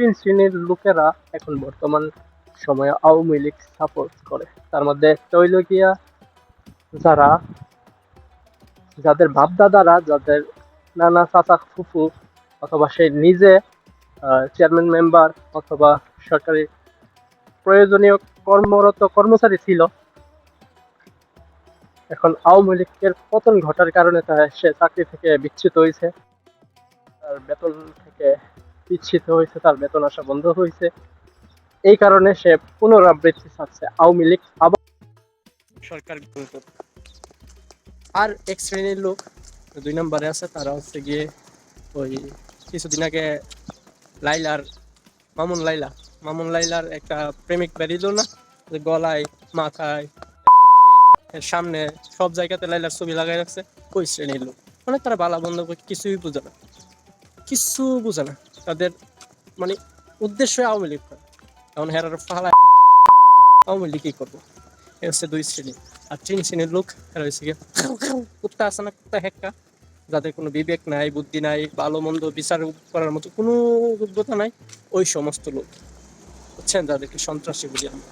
তিন শ্রেণির লোকেরা এখন বর্তমান সময়ে আওয়ামী লীগ সাপোর্ট করে। তার মধ্যে গিয়া যারা, যাদের বাপ দাদারা যাদের নানা চাচা ফুফু অথবা সে নিজে চেয়ারম্যান মেম্বার অথবা সরকারি প্রয়োজনীয় কর্মরত কর্মচারী ছিল, এখন আওয়ামী লীগের পতন ঘটার কারণে সে চাকরি থেকে বিচ্যুত হয়েছে তার বেতন থেকে বিচ্ছিত হয়েছে, তার বেতন আসা বন্ধ হয়েছে। এই কারণে সে পুনরাবৃত্তি চাচ্ছে আওয়ামী লীগ। আবার সরকার আর এক শ্রেণির লোক দুই নম্বরে আছে, তারা হচ্ছে গিয়ে ওই কিছুদিন আগে লাইলার, মামুন লাইলা। মামুন লাইলার একটা প্রেমিক বেরিয়েছিল না? যে গলায়, মাথায় সামনে সব জায়গাতে লাইলার ছবি লাগাই রাখছে। ওই শ্রেণির লোক। মানে তারা বালা বন্ধ করে কিছুই বুঝে না। কিছু বুঝে না। তাদের মানে উদ্দেশ্য আওয়ামী লীগ করে। এখন হেরার ফালা আওয়ামী লীগই করব? এ হচ্ছে দুই শ্রেণি। আর তিন শ্রেণির লোক এরা হচ্ছে গিয়ে কুত্তা আছে না, কুত্তা হেক্কা। যাদের কোনো বিবেক নাই, বুদ্ধি নাই, ভালো মন্দ বিচার করার মতো কোনো যোগ্যতা নাই, ওই সমস্ত লোক। বুঝছেন? যাদেরকে সন্ত্রাসী বলি আমরা।